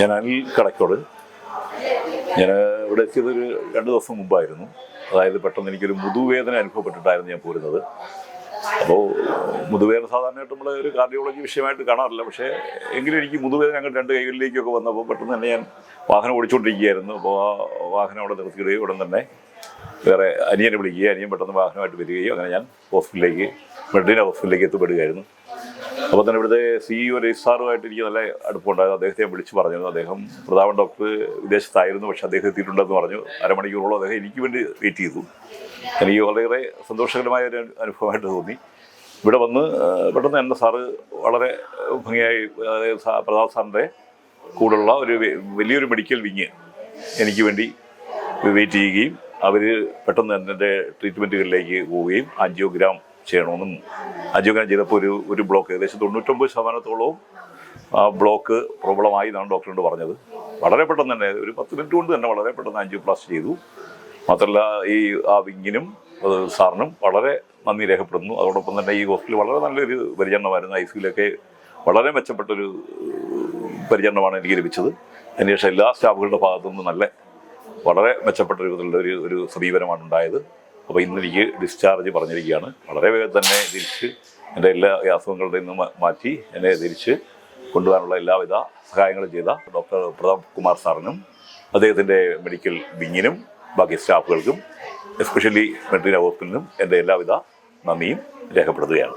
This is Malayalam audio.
ഞാൻ അനിൽ കടക്കോട് ഞാൻ ഇവിടെ എത്തിയത് ഒരു രണ്ട് ദിവസം മുമ്പായിരുന്നു. അതായത് പെട്ടെന്ന് എനിക്കൊരു മുതുവേദന അനുഭവപ്പെട്ടിട്ടായിരുന്നു ഞാൻ പോരുന്നത്. അപ്പോൾ മുതുവേദന സാധാരണയായിട്ട് നമ്മൾ ഒരു കാർഡിയോളജി വിഷയമായിട്ട് കാണാറില്ല. പക്ഷേ എങ്കിലും എനിക്ക് മുതുവേദന അങ്ങോട്ട് രണ്ട് കൈകളിലേക്കൊക്കെ വന്നപ്പോൾ പെട്ടെന്ന് തന്നെ ഞാൻ വാഹനം ഓടിച്ചുകൊണ്ടിരിക്കുകയായിരുന്നു. അപ്പോൾ ആ വാഹനം അവിടെ നിർത്തിയിടുകയും ഉടൻ തന്നെ വേറെ അനിയനെ വിളിക്കുകയും അനിയൻ പെട്ടെന്ന് വാഹനമായിട്ട് വരികയും അങ്ങനെ ഞാൻ ഹോസ്പിറ്റലിലേക്ക് മെഡിന ഹോസ്പിറ്റലിലേക്ക് എത്തപ്പെടുകയായിരുന്നു. അപ്പോൾ തന്നെ ഇവിടുത്തെ സിഇഒ രജിസ്ട്രാറുമായിട്ട് എനിക്ക് നല്ല അടുപ്പമുണ്ടായിരുന്നു. അദ്ദേഹത്തെ വിളിച്ചു പറഞ്ഞിരുന്നു. അദ്ദേഹം പ്രതാപൻ ഡോക്ടർ വിദേശത്തായിരുന്നു. പക്ഷേ അദ്ദേഹം എത്തിയിട്ടുണ്ടെന്ന് പറഞ്ഞു. അരമണിക്കൂറോളം അദ്ദേഹം എനിക്ക് വേണ്ടി വെയിറ്റ് ചെയ്തു. എനിക്ക് വളരെയേറെ സന്തോഷകരമായ ഒരു അനുഭവമായിട്ട് തോന്നി. ഇവിടെ വന്ന് പെട്ടെന്ന് തന്നെ സാറ് വളരെ ഭംഗിയായി പ്രതാപ് സാറിന്റെ കൂടുള്ള ഒരു വലിയൊരു മെഡിക്കൽ വിങ് എനിക്ക് വേണ്ടി വെയിറ്റ് ചെയ്യുകയും അവർ പെട്ടെന്ന് എന്റെ ട്രീറ്റ്മെന്റുകളിലേക്ക് പോവുകയും ആൻജിയോഗ്രാം ചെയ്യണമെന്നും ആൻജിയോഗ്രാം ചെയ്തപ്പോൾ ഒരു ഒരു ബ്ലോക്ക് ഏകദേശം തൊണ്ണൂറ്റൊമ്പത് ശതമാനത്തോളവും ആ ബ്ലോക്ക് പ്രോബ്ലമായി എന്നാണ് ഡോക്ടറിനോട് പറഞ്ഞത്. വളരെ പെട്ടെന്ന് തന്നെ ഒരു പത്ത് മിനിറ്റ് കൊണ്ട് തന്നെ വളരെ പെട്ടെന്ന് ആൻജിയോപ്ലാസ്റ്റ് ചെയ്തു. മാത്രമല്ല ഈ ആ വിങ്ങിനും സാറിനും വളരെ നന്ദി രേഖപ്പെടുന്നു അതോടൊപ്പം തന്നെ ഈ ഹോസ്പിറ്റൽ വളരെ നല്ലൊരു പരിചരണമായിരുന്നു. ഐ സിയിലൊക്കെ വളരെ മെച്ചപ്പെട്ടൊരു പരിചരണമാണ് എനിക്ക് ലഭിച്ചത്. അതിനുശേഷം എല്ലാ സ്റ്റാഫുകളുടെ ഭാഗത്തു നിന്നും നല്ല വളരെ മെച്ചപ്പെട്ട രൂപത്തിലുള്ള ഒരു ഒരു സമീപനമാണ് ഉണ്ടായത്. അപ്പോൾ ഇന്ന് എനിക്ക് ഡിസ്ചാർജ് പറഞ്ഞിരിക്കുകയാണ്. വളരെ വേഗം തന്നെ തിരിച്ച് എന്റെ എല്ലാ അസുഖങ്ങളുടെ നിന്നും മാറ്റി എന്നെ തിരിച്ച് കൊണ്ടുപോകാനുള്ള എല്ലാവിധ സഹായങ്ങളും ചെയ്ത ഡോക്ടർ പ്രതാപ് കുമാർ സാറിനും അദ്ദേഹത്തിന്റെ മെഡിക്കൽ വിങ്ങിനും ബാക്കി സ്റ്റാഫുകൾക്കും എസ്പെഷ്യലി മെഡിക്കൽ ഹോസ്പിറ്റലിനും എന്റെ എല്ലാവിധ നന്ദിയും രേഖപ്പെടുത്തുകയാണ്.